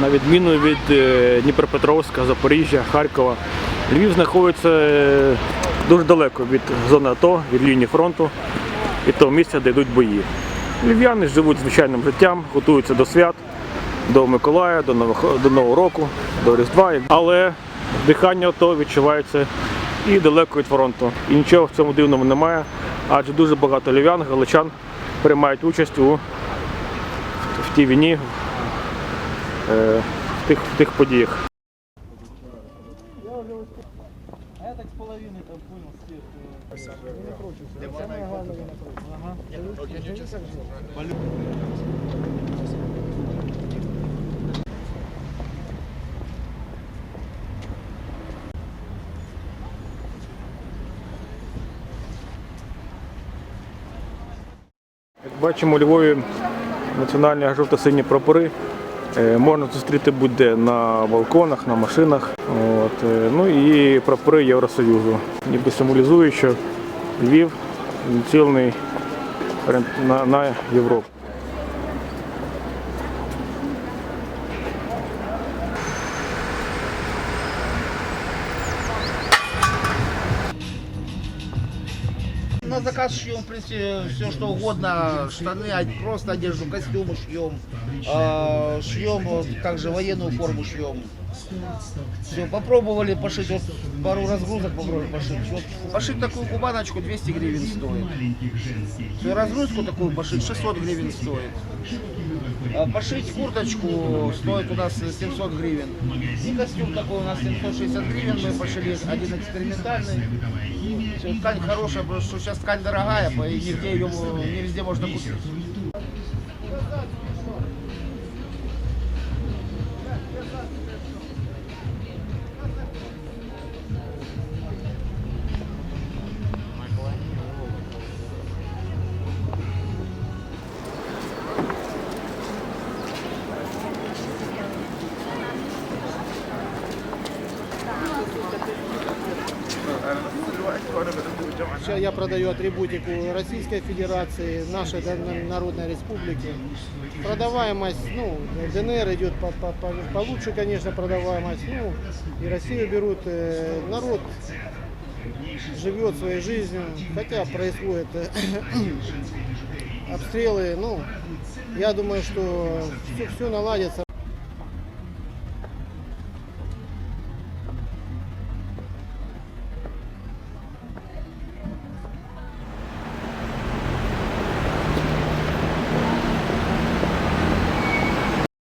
На відміну від е, Дніпропетровська, Запоріжжя, Харкова, Львів знаходиться е, дуже далеко від зони АТО, від лінії фронту і того місця, де йдуть бої. Львів'яни живуть звичайним життям, готуються до свят, до Миколая, до Нового, до Нового року, до Різдва. Але дихання АТО відчувається і далеко від фронту. І нічого в цьому дивному немає, адже дуже багато львів'ян, галичан приймають участь у в тій війні, е, в тих, в тих подіях. Я так с половины там понял свет. Як бачимо, у Львові національні жовто-сині прапори можна зустріти будь-де на балконах, на машинах. От, е, ну і прапори Євросоюзу, ніби символізує, що Львів націлений на, на Європу. На заказ шьем, в принципе, все что угодно, штаны, просто одежду, костюмы шьем, шьем, также военную форму шьем. Все, попробовали пошить, вот пару разгрузок попробовали пошить. Вот, пошить такую кубаночку 200 гривен стоит. Всю разгрузку такую пошить 600 гривен стоит. А Пошить курточку стоит у нас 700 гривен. И костюм такой у нас 760 гривен мы пошили, один экспериментальный. Всё, ткань хорошая, потому что сейчас ткань дорогая, и нигде ее не везде можно купить. Сейчас я продаю атрибутику Российской Федерации, нашей Народной Республики. Продаваемость, ну, ДНР идет по- по- по- получше, конечно, продаваемость. Ну, и Россию берут. э, народ живет своей жизнью, хотя происходят э, обстрелы. Ну, я думаю, что все, наладится.